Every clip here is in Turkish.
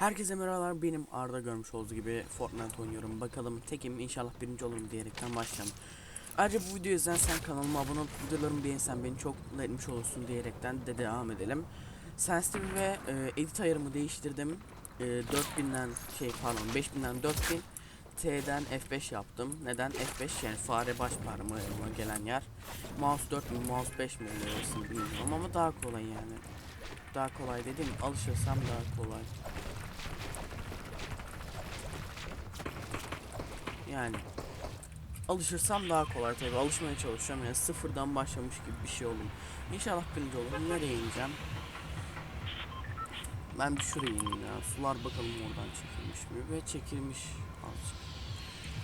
Herkese merhabalar benim Arda görmüş olduğu gibi Fortnite oynuyorum. Bakalım tekim inşallah birinci olurum diyerekten başlayalım. Ayrıca bu videoyu izlersen kanalıma abone olup videolarımı beğensen beni çok mutlu etmiş olursun diyerekten de devam edelim. Sensitive ve e, edit ayarımı değiştirdim. E, 4000'den şey pardon 5000'den 4000 T'den F5 yaptım. Neden F5 yani fare baş parmağıma gelen yer. Mouse 4 mü mouse 5 mi oluyor bilmiyorum ama daha kolay yani. Daha kolay dedim alışırsam daha kolay Yani alışırsam daha kolay tabi alışmaya çalışıyorum yani sıfırdan başlamış gibi bir şey olayım. İnşallah birinci olurum. Nereye ineceğim? Ben bir şuraya ineyim ya. Sular bakalım oradan çekilmiş mi? Ve çekilmiş azıcık.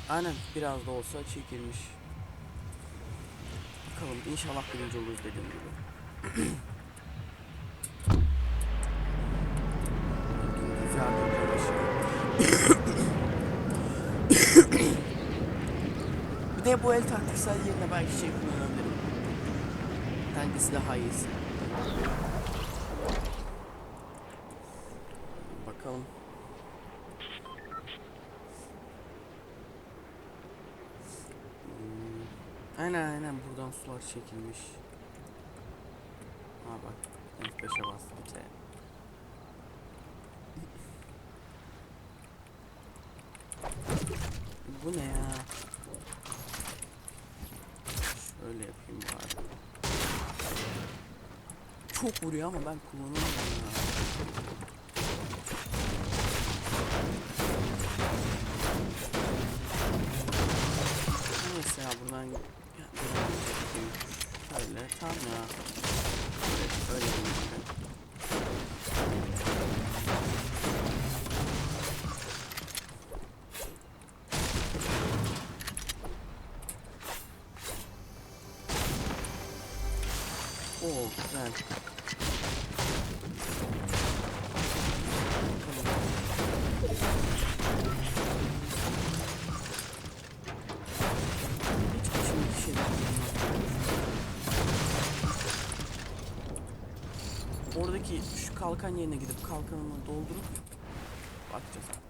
Aynen biraz da olsa çekilmiş. Bakalım inşallah birinci oluruz dediğim gibi. Güzel bir başarı. Bir de taktiksel yerine belki şey kullanabilirim. Hangisi daha iyisi? Bakalım. Hmm, Aynen aynen buradan sular çekilmiş. Ha bak F5'e bastım T. Bu ne ya? Şöyle yapayım bari. Çok vuruyor ama ben kullanamam ya. Neyse ya buradan ya, buradan çekeyim. Şöyle tam ya. Evet, öyle yapayım. Kalkan yerine gidip kalkanımı doldurup bakacağız artık.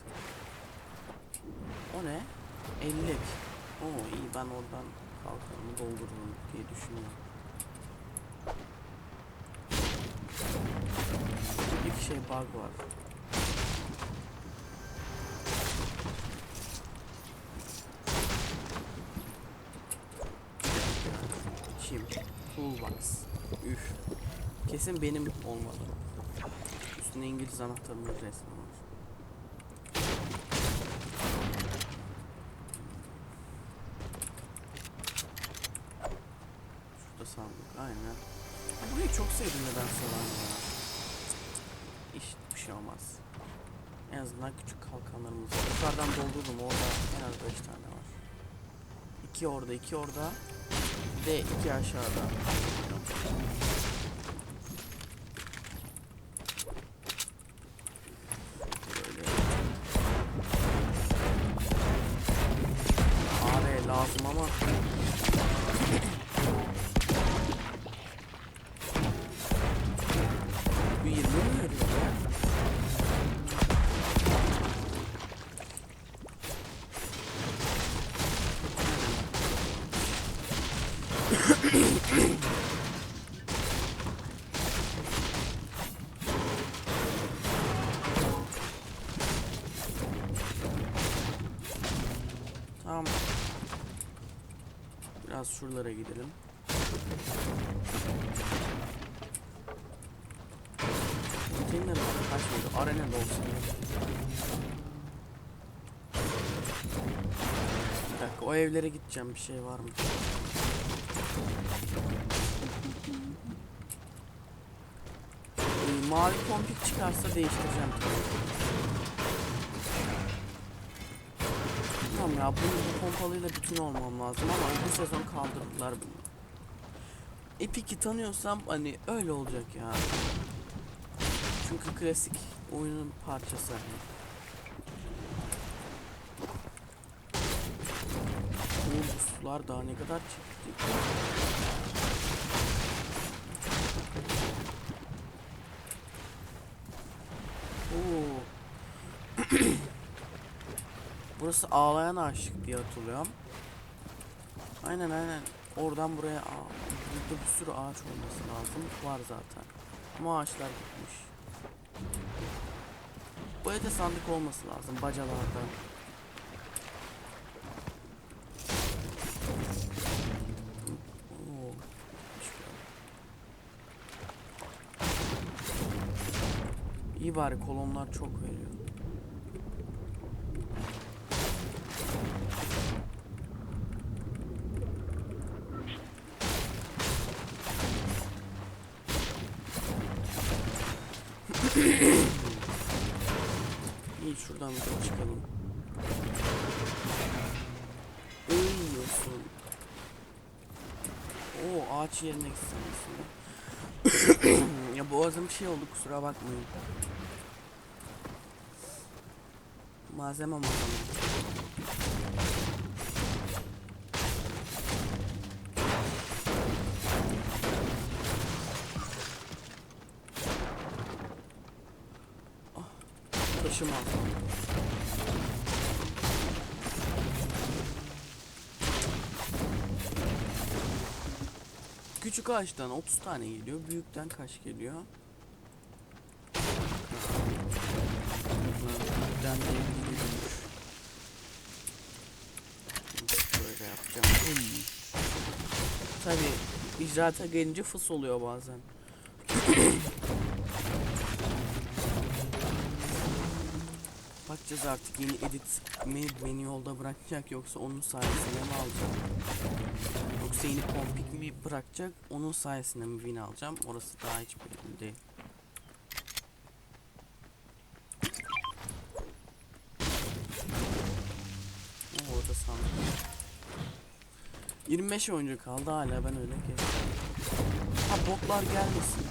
O ne? 50. Oo iyi ben oradan kalkanımı doldururum diye düşünüyorum. Bir şey bug var. Çim. Toolbox. Üf. Kesin benim olmalı. Üstünde İngiliz anahtarının resmi var. Şurada sandık. Aynen. Burayı çok sevdim nedense ben ya. Hiç bir şey olmaz. En azından küçük kalkanlarımız var. Yukarıdan doldurdum orada en az 5 tane var. 2 orada 2 orada. De 2 aşağıda. Şuralara gidelim. Konteyner var. Kaç mıydı? Arena'da olsun. Bir dakika o evlere gideceğim. Bir şey var mı? Ee, mavi kompik çıkarsa değiştireceğim. Tamam ya bunu bu pompalıyla bütün olmam lazım ama bu sezon kaldırdılar bunu. Epic'i tanıyorsam hani öyle olacak ya. Çünkü klasik oyunun parçası hani. Bu sular daha ne kadar çekti. Oo. Burası ağlayan aşık diye hatırlıyorum. Aynen aynen. Oradan buraya burada bir sürü ağaç olması lazım. Var zaten. Ama ağaçlar gitmiş. Bu evde sandık olması lazım bacalarda. İyi bari kolonlar çok veriyor. Yerine gitsin aslında. ya boğazım şey oldu kusura bakmayın. Malzeme malzeme. Ah, taşım aldım. Küçük ağaçtan 30 tane geliyor. Büyükten kaç geliyor? Büyükten de 50 geliyormuş. Böyle yapacağım. Tabi icraata gelince fıs oluyor bazen. Bakacağız artık yeni edit mi beni yolda bırakacak yoksa onun sayesinde mi alacağım? Yoksa yeni pompik mi bırakacak onun sayesinde mi win alacağım? Orası daha hiç belli değil. Oo, Orada sandık. 25 oyuncu kaldı hala ben öyle ki. Ha botlar gelmesin.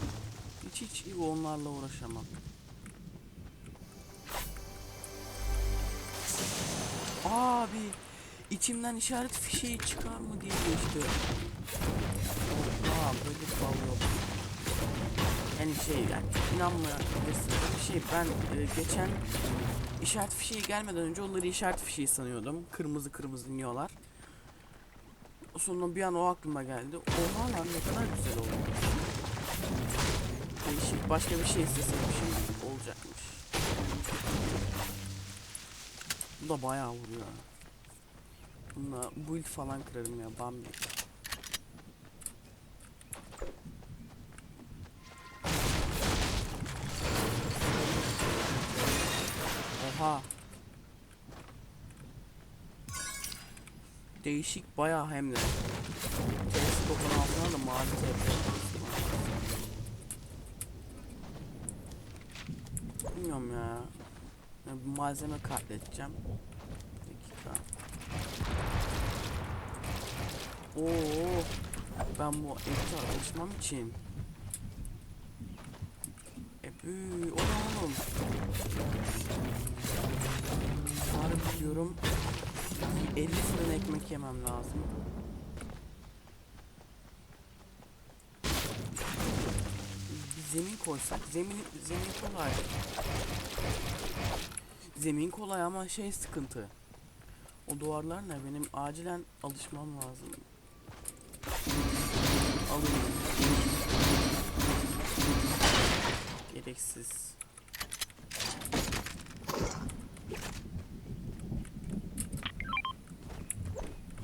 Hiç hiç onlarla uğraşamam. Abi içimden işaret fişeği çıkar mı diye geçti. Aa böyle bir bal yok. Yani şey yani inanmayabilirsiniz. Bir şey ben e, geçen işaret fişeği gelmeden önce onları işaret fişeği sanıyordum. Kırmızı kırmızı iniyorlar. Sonra bir an o aklıma geldi. Oha lan ne kadar güzel oldu. Değişik başka bir şey isteseymişim Bu da bayağı vuruyor. Bununla build falan kırarım ya Bambi. Oha. Değişik bayağı hem de. Teleskopun altına da mavi TP. Bilmiyorum ya. Malzeme katledeceğim. Bir dakika. Oo. Ben bu eti alışmam için. E büyü, o ne oğlum? Harbi diyorum. bir 50 fırın ekmek yemem lazım. Zemin koysak, zemin zemin kolay. Zemin kolay ama şey sıkıntı. O duvarlar ne? Benim acilen alışmam lazım. Alayım. Gereksiz.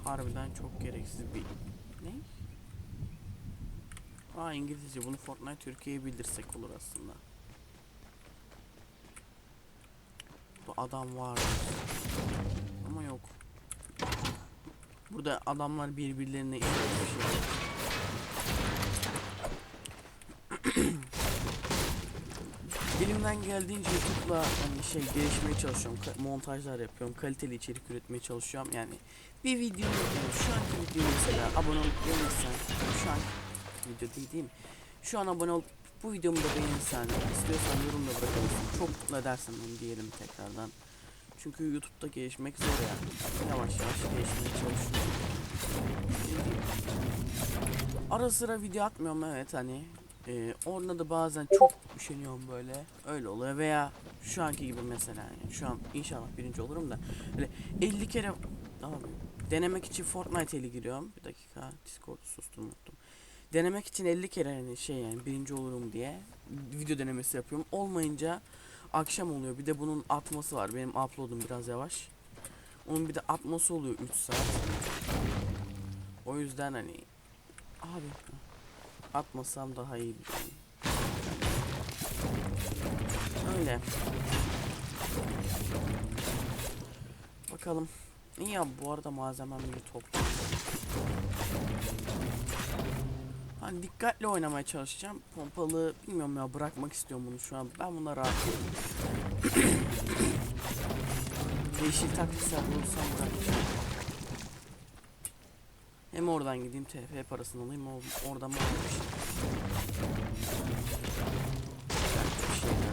Harbiden çok gereksiz bir... Ne? Aa İngilizce. Bunu Fortnite Türkiye'ye bildirsek olur aslında. Adam var. Ama yok. Burada adamlar birbirlerine işlemiş. Elimden geldiğince YouTube'la hani şey gelişmeye çalışıyorum. Montajlar yapıyorum. Kaliteli içerik üretmeye çalışıyorum. Yani bir video yani şu anki video mesela abone olup beğenirsen şu an video değil değil mi? Şu an abone olup bu videomu da beğenirsen istiyorsan yorum da bırakabilirsin. Çok mutlu edersen onu diyelim tekrardan. Çünkü YouTube'da gelişmek zor yani. Yavaş yavaş gelişmeye çalışıyorum. Ara sıra video atmıyorum evet hani Ee, orada da bazen çok üşeniyorum böyle. Öyle oluyor veya şu anki gibi mesela yani şu an inşallah birinci olurum da böyle 50 kere abi, denemek için Fortnite giriyorum. Bir dakika Discord'u susturmuştum. Denemek için 50 kere yani şey yani birinci olurum diye video denemesi yapıyorum. Olmayınca akşam oluyor. Bir de bunun atması var. Benim upload'um biraz yavaş. Onun bir de atması oluyor 3 saat. O yüzden hani abi atmasam daha iyi şey. Öyle. Bakalım. İyi ya bu arada malzemem bir toplu. Hani dikkatli oynamaya çalışacağım. Pompalı bilmiyorum ya bırakmak istiyorum bunu şu an. Ben buna rahat Yeşil taktiksel bulursam bırakacağım. Hem oradan gideyim TF parasını alayım oradan mı almış? Bir nerede?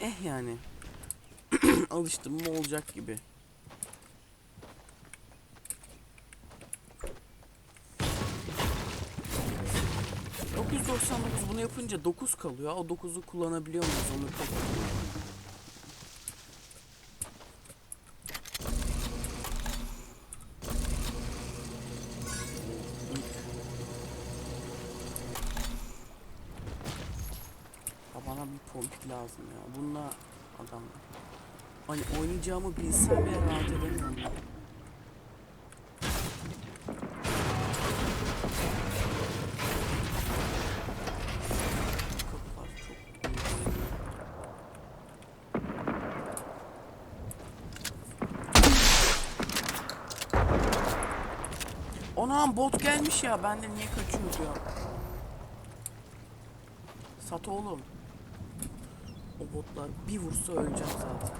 Eh yani. Alıştım mı olacak gibi. ...999 bunu yapınca 9 kalıyor. O 9'u kullanabiliyor muyuz onu bana bir pompik lazım ya. Bununla adam. Hani oynayacağımı bilsem bile rahat edemiyorum. Gelmiş ya. Ben de niye kaçıyor ya? Sat oğlum. O botlar bir vursa öleceğim zaten.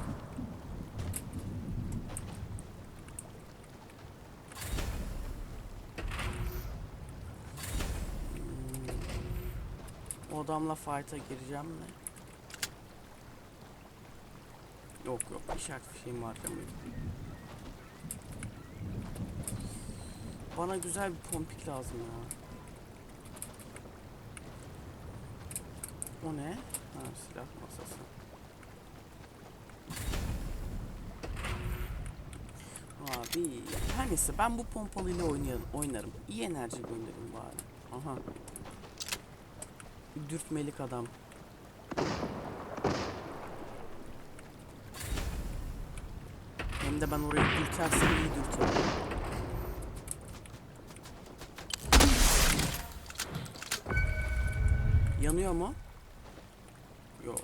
O adamla fight'a gireceğim mi? Yok yok işaret bir şeyim var demek. Bana güzel bir pompik lazım ya. O ne? Ha silah masası. Abi her neyse ben bu pompalıyla oynayalım, oynarım. İyi enerji gönderin bari. Aha. Dürtmelik adam. Hem de ben orayı dürtersem iyi dürterim. Yanıyor mu? Yok.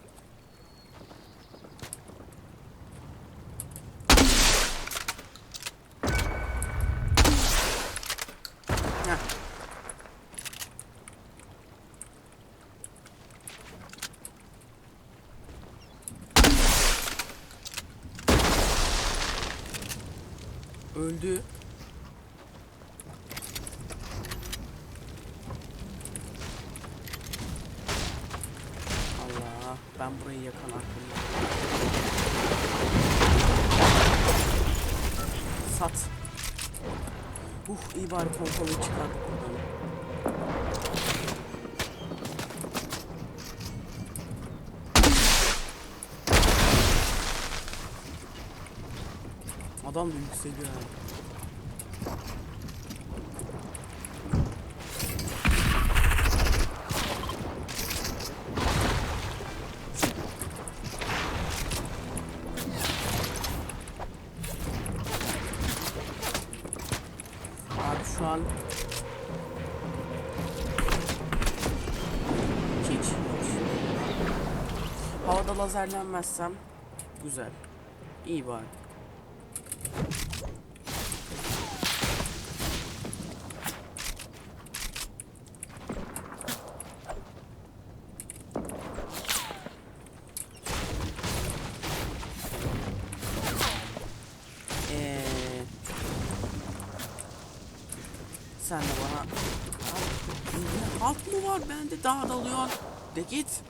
Öldü. Ben burayı yakan aklım. Sat. Uh iyi bari pompalı çıkardık buradan. Adam da yükseliyor yani. Havada lazerlenmezsem güzel. İyi bari. Ee, sen de bana halt mı var bende daha dalıyor. De git.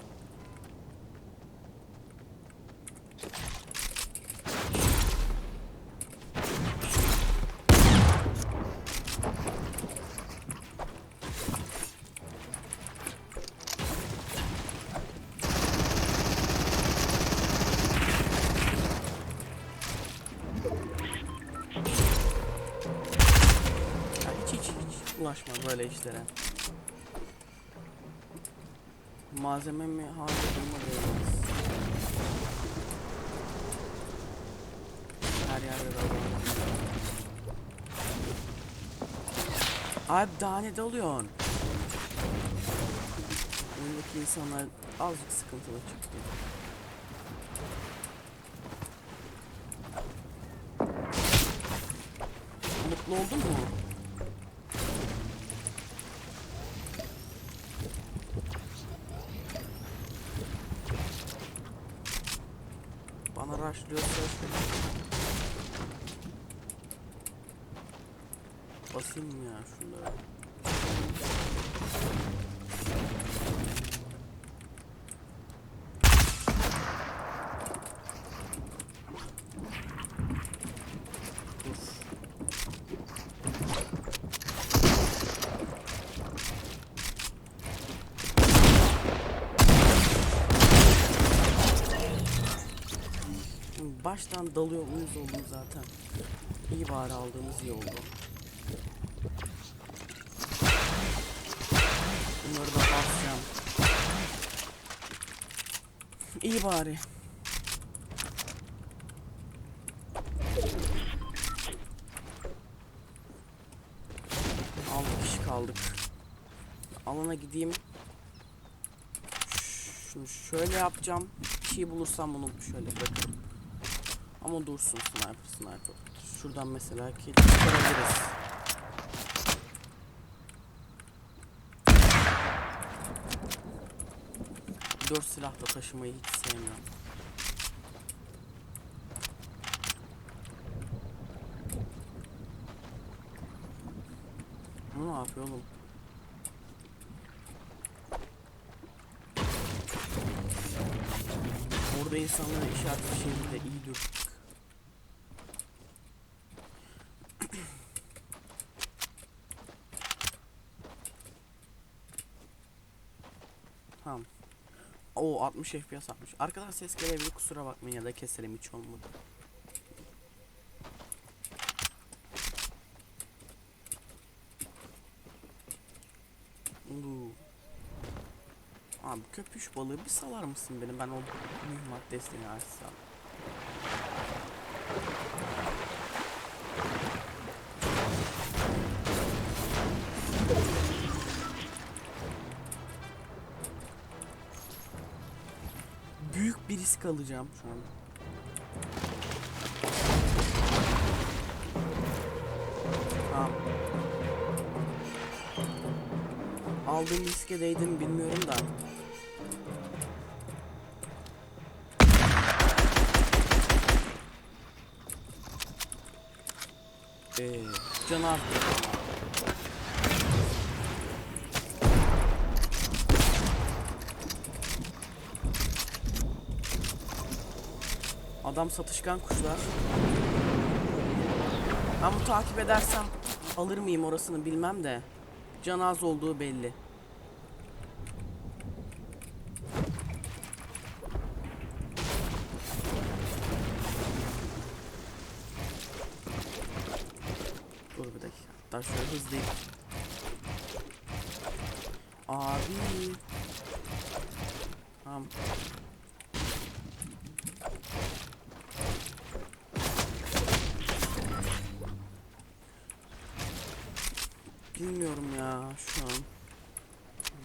Bulaşma böyle işlere. Malzeme mi harcadım mı değiliz. Her yerde de var. Abi daha ne dalıyorsun? Oyundaki insanlar azıcık sıkıntılı çıktı. Mutlu oldun mu? Bana rushlıyorsa Basayım mı ya şunları? Dur. Şimdi baştan dalıyor muyuz oldum zaten. İyi bari aldığımız iyi oldu. Bunları da basacağım. İyi bari. Altı kişi kaldık. Alana gideyim. Şunu şöyle yapacağım. Bir şey bulursam bunu şöyle bırakırım. Ama dursun sniper sniper. Şuradan mesela kill çıkarabiliriz. Dört silahla taşımayı hiç sevmiyorum. Bu ne yapıyor oğlum? Orada insanlara işaret bir şey de iyi dur. Tamam. Oo 60 FPS atmış. Arkadan ses gelebilir kusura bakmayın ya da keselim hiç olmadı. Uuu. Abi köpüş balığı bir salar mısın benim ben o mühimmat desteğini açsam. Risk alacağım şu an. Tamam. Aldığım riske değdi mi bilmiyorum da. Ee, can arttı. Adam satışkan kuşlar. Ben bu takip edersem alır mıyım orasını bilmem de. Can az olduğu belli. Dur bir dakika. Hatta şöyle hızlıyım. Abi. Tamam. Bilmiyorum ya şu an.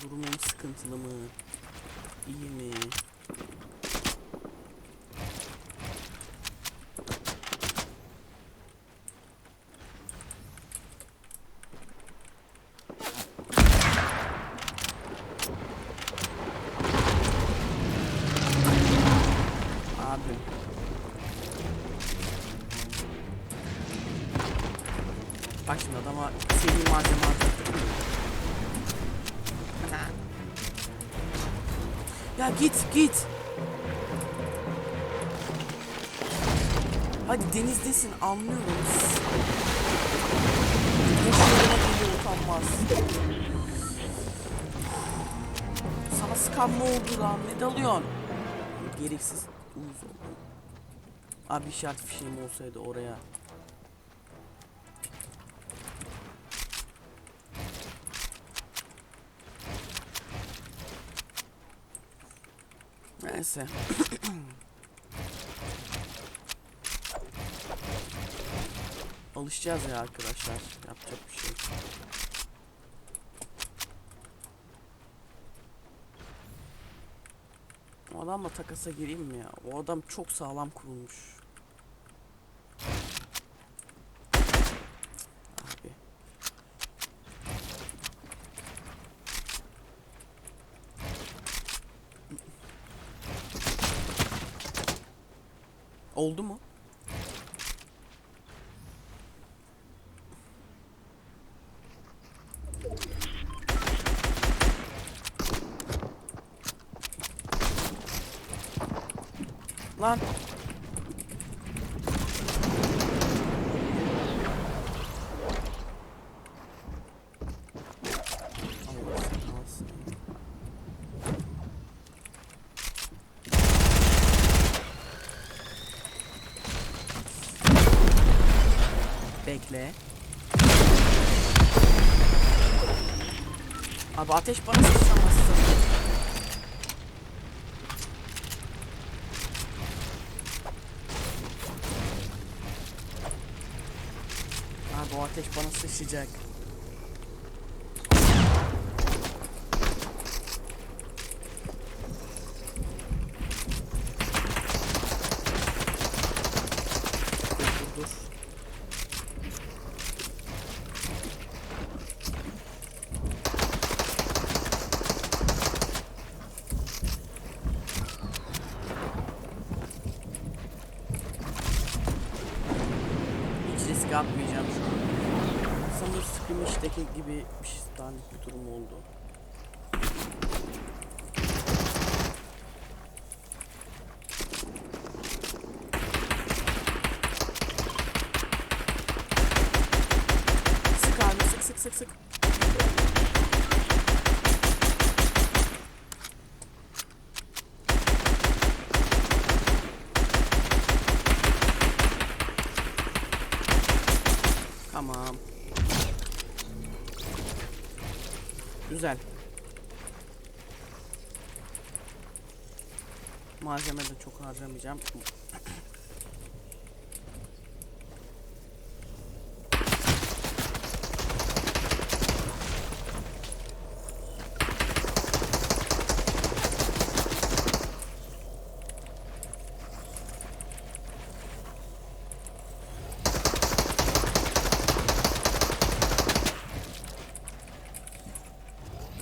Durumum sıkıntılı mı? İyi mi? Abi. Bak şimdi adama seri malzeme harcattım. Ya git git. Hadi denizdesin anlıyorum. Boşuna geliyor utanmaz. Sana sıkan ne oldu lan? Ne dalıyorsun? Gereksiz uyuz oldum. Abi işaret fişeğim olsaydı oraya. Neyse. Alışacağız ya arkadaşlar. Yapacak bir şey. O adamla takasa gireyim mi ya? O adam çok sağlam kurulmuş. Oldu mu? Bekle. Abi ateş bana sıçramazsın. Abi o ateş bana sıçacak. Dur dur dur. Hiç risk atmayacağım şu an. Sanır Skirmish'teki gibi bir şey bir durum oldu. Güzel. Malzeme de çok harcamayacağım.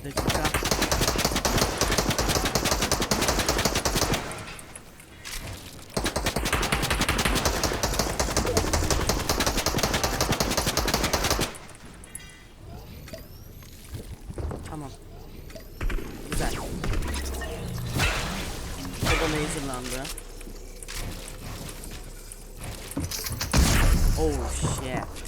Bir dakika. Tamam. Güzel. O da laserlandı. Oh shit.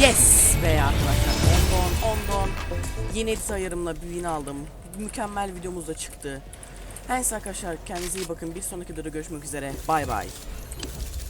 Yes be arkadaşlar 10'da 10 10'da 10 Yeni edit ayarımla büyüğünü aldım. Mükemmel videomuz da çıktı. Neyse arkadaşlar kendinize iyi bakın. Bir sonraki videoda görüşmek üzere. Bay bay